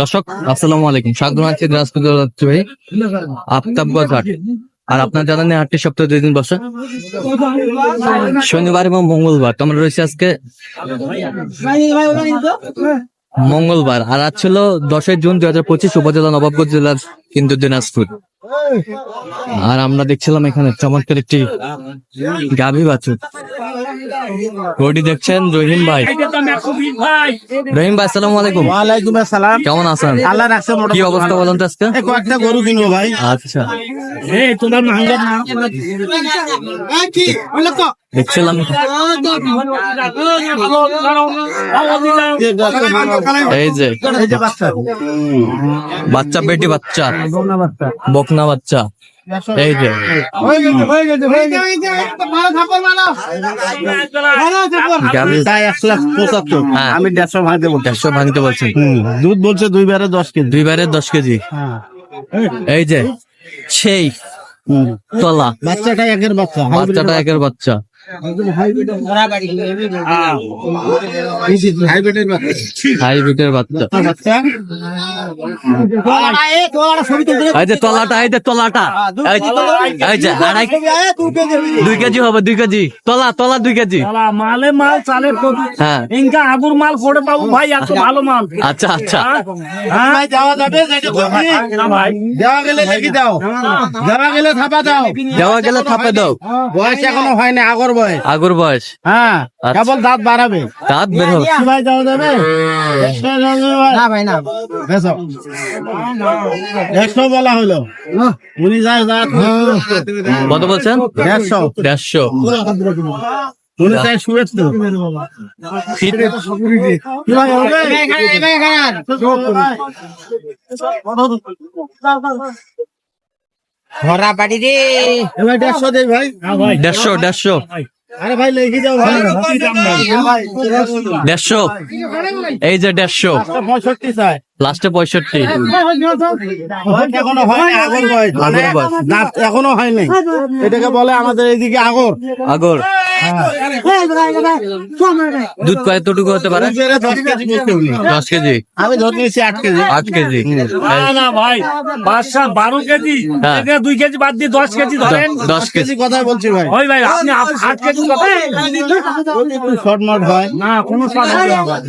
দর্শক, আসসালামু আলাইকুম। স্বাগত আছি দিনাজপুর ভাই আফতাবগঞ্জ হাট। আর আপনার জানান হাটটি সপ্তাহে দুই দিন বসে শনিবার এবং মঙ্গলবার তোমরা রয়েছে আজকে মঙ্গলবার। আর আজ ছিল দশই জুন দুই হাজার পঁচিশ, উপজেলা নবাবগঞ্জ জেলার কিন্তু দিনাজপুর। আর আমরা দেখছিলাম এখানে চমৎকার একটি গাভী বাছুর। গরুটি দেখছেন? রহিম ভাই। রহিম ভাই আসসালামু আলাইকুম। ওয়ালাইকুম আসসালাম। কেমন আছেন? আল্লাহ রাখছে কি অবস্থা বলুন তো আজকে? একটা কয়েকটা গরু কিনবো ভাই। আচ্ছা। এই তোমার মাঙ্গা দেখছিলাম। এই যে বাচ্চা বাচ্চা বেটি বাচ্চা বকনা বাচ্চা এই যে। লাখ হ্যাঁ। আমি দেড়শো ভাঙ দেবো দেড়শো ভাঙতে বলছেন দুধ বলছে। দুই বারে দশ কেজি দুই বারে দশ কেজি। এই যে সেই তলা। বাচ্চাটা একের বাচ্চা। বাচ্চাটা একের বাচ্চা। হাইব্রিডের বাচ্চা তলাটা এই যে তলাটা। দুই কেজি হবে দুই কেজি। তলা তলা দুই কেজি। মালে মাল চালের হ্যাঁ। ইনকা আগুর মাল করে পাবো। ভাই এত ভালো মাল। আচ্ছা আচ্ছা। হ্যাঁ? যাওয়া যাবে ভাই দেওয়া গেলে দাও। দেওয়া গেলে থাপা দাও। দেওয়া গেলে থাপে দাও। বয়স এখনও হয়নি আগর বয়স? আগর বয়স। হ্যাঁ আচ্ছা। কেবল দাঁত বাড়াবে। দাঁত বের হবে। ভাই যাওয়া যাবে না ভাই না। বেসো একশো বলা হলো। উনি যায় দাঁত কত বলছেন? দেড়শো। দেড়শো। উনি চাই শুয়েছ তো ঘরা বাড়ি রে ভাই দেড়শো দে ভাই দেড়শো দেড়শো আরে ভাই লিখে যাও দেড়শো এই যে দেড়শো পঁয়ষট্টি চাই লাস্টে পঁয়ষট্টি এখনও হয়নি মানে এটাকে বলে আমাদের এইদিকে আগর আগর দুধ কয়তটুকু হতে পারে দশ কেজি আমি ধরে নিয়েছি আট কেজি আট কেজি না না ভাই বারো কেজি হ্যাঁ। দুই কেজি বাদ দিয়ে দশ কেজি ধরেন দশ কেজি কথা বলছি ভাই ওই ভাই আপনি আট কেজি কথা শর্ট মার্ট হয় না কোনো।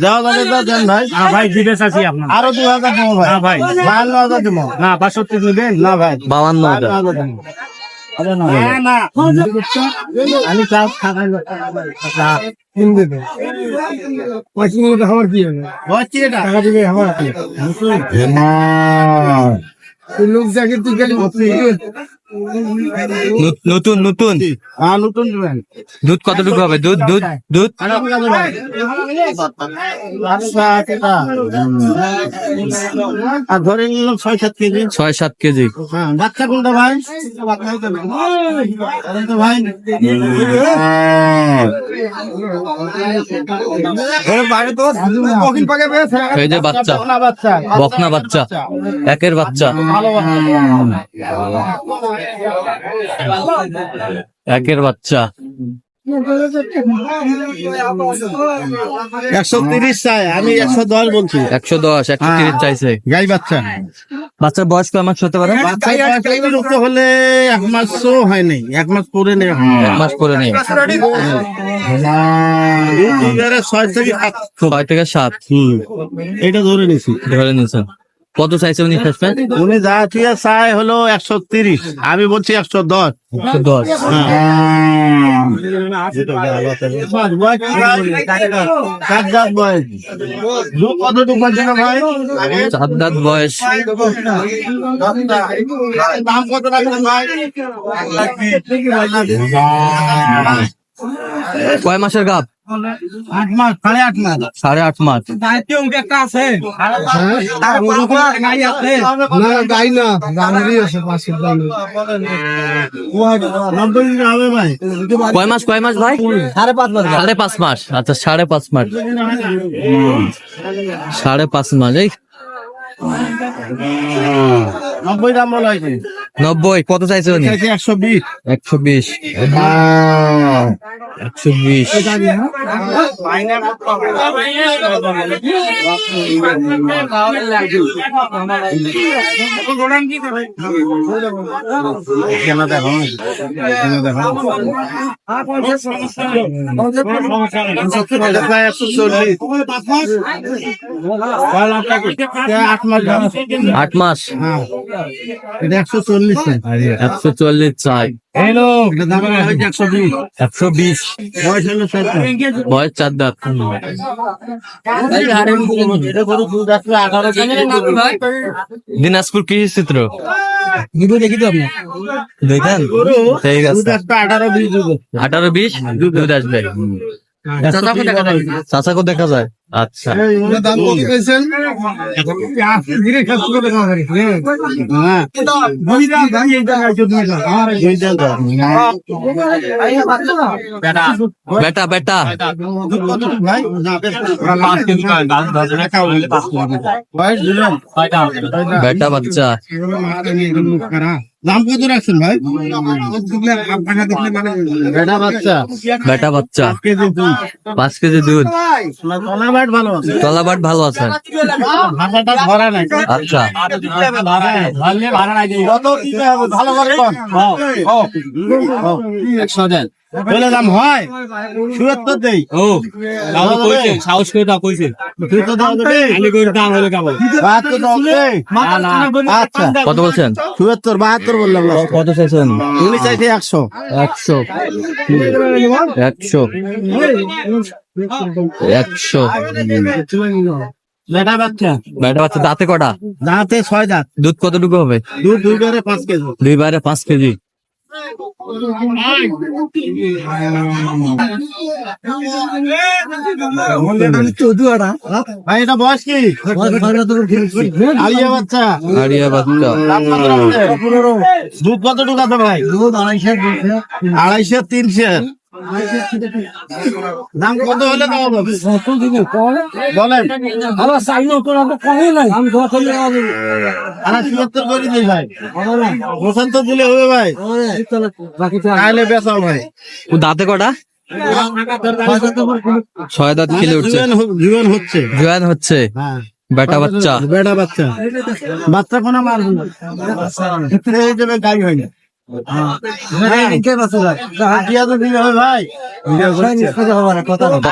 দেওয়া যাবে তো দেন ভাই ভাই দিবে চাচ্ছি আপনার আরও দু হাজার দেবো ভাই। না ভাই। বাহান্ন হাজার দেবো। না বাষট্টি নেবেন না ভাই। বাহান্ন হাজার। হাজার দেবো। না। না আমি ক্লাস থাকাই বয়স কি এটা নু- নতুন নতুন। হ্যাঁ নতুন দিবেন দুধ কতটুকু হবে? দুধ দুধ দুধ? আর ধরে নিলাম ছয় সাত কেজি। ছয় সাত কেজি। হ্যাঁ বাচ্চা কোনটা ভাই? ভাই এই যে বাচ্চা বকনা বাচ্চা একের বাচ্চা। ভালো একের বাচ্চা। একশো তিরিশ চাই আমি একশো দশ বলছি। একশো দশ একশো তিরিশ চাইছে। গাই বাচ্চা। বাচ্চার বয়স কয় মাস হতে পারে? হলে এক মাসও হয়নি এক মাস পরে নেই এক মাস করে নেই। ছয় থেকে সাত। ছয় থেকে সাত। এটা ধরে নিছি। ধরে নিয়েছেন। কত চাইছে উনি শেষমেশ উনি যা ঠিক চাই হলো একশো তিরিশ। আমি বলছি একশো দশ। একশো দশ। সাত দাঁত বয়স। দাম কত রাখবেন ভাই কয় মাসের গাপ? আট মাস সাড়ে আট মাস। সাড়ে আট আছে। ভাই। কয় মাস কয় মাস ভাই? সাড়ে পাঁচ মাস। সাড়ে পাঁচ মাস। আচ্ছা সাড়ে পাঁচ মাস। সাড়ে পাঁচ মাস। এই নব্বই দাম বলা হয়েছে নব্বই কত চাইছে উনি? একশো বিশ? একশো বিশ। একশো বিশ। আট মাস আট মাস এটা একশো চল্লিশ। একশো চল্লিশ চাই। একশো বিশ। বয়স চার দাঁত। দিনাজপুর কৃষি চিত্র। দেখি তো আপনি। দেখেন? ঠিক দুধ আছে আসবে আঠারো বিশ দুধ আসবে। চাচাকেও দেখা যায়। আচ্ছা দাম কত পেয়েছেন হ্যাঁ দুই দাম দাম। বেটা বেটা দুধ কত ভাই না, বেশ বয়স দিলেন বেটা বাচ্চা দাম কত রাখছেন ভাই? বেটা বাচ্চা। বেটা বাচ্চা। দুধ। পাঁচ কেজি দুধ। তলাবাট ভালো আছে। তলাবাট ভালো আছে। ভাষাটা ধরা নাই। আচ্ছা। ভালো করে বলে দাম হয়। দেই। ও দাও কইছে সাহস করে দাও কইছে। তুই তো দাও করে দাম হলো দাও দে আচ্ছা। কত বলছেন? চুয়াত্তর বাহাত্তর বললাম last কত চাইছেন? উনি চাইছে একশো। একশো। একশো। একশো। বেটা বাচ্চা। বেটা বাচ্চা দাঁতে কটা? দাঁতে ছয় দাঁত। দুধ কতটুকু হবে? দুধ দুই বারে পাঁচ কেজি। দুই বাইরে পাঁচ কেজি। ভাই এটা বয়স কি? আলিয়া বাচ্চা? দুধ কত ঢুকাতে ভাই? দুধ আড়াইশো আড়াইশো তিনশো। দাম কত হলে দেওয়া যাবে বলেন। আড়াই চুয়াত্তর করে দিই ভাই। পঁচাত্তর দিলে হবে ভাই। তাহলে বেচাও ভাই। ও দাঁতে কটা? ছয় দাঁত খেলে উঠছে। জুয়ান হচ্ছে। জোয়ান হচ্ছে। হ্যাঁ। বেটা বাচ্চা। বেটা বাচ্চা। বাচ্চা কোনো মারবে না এই জন্য গাড়ি হয় না। আশি হাজার দিলে হবে ভাই।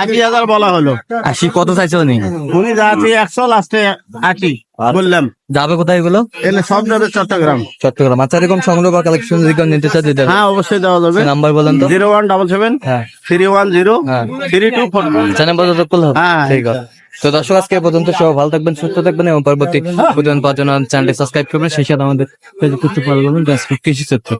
আশি হাজার বলা হলো। আশি কত চাইছে উনি? উনি যাচ্ছে একশো লাস্টে আশি বললাম। যাবে কোথায় এগুলো? এলে সব যাবে চট্টগ্রাম। চট্টগ্রাম। আচ্ছা এরকম সংগ্রহ বা কালেকশন যদি কেউ নিতে চায় দিতে হ্যাঁ অবশ্যই দেওয়া যাবে। নাম্বার বলেন তো। জিরো ওয়ান ডাবল সেভেন হ্যাঁ। থ্রি ওয়ান জিরো হ্যাঁ। থ্রি টু ফোর করলে হবে। হ্যাঁ। ঠিক আছে। তো দর্শক আজকে পর্যন্ত সব ভালো থাকবেন সুস্থ থাকবেন এবং পরবর্তী প্রতিদিন পাওয়ার জন্য চ্যানেলটি সাবস্ক্রাইব করবেন। সেই সাথে আমাদের ফেসবুক ফলো করবেন। কৃষি ক্ষেত্র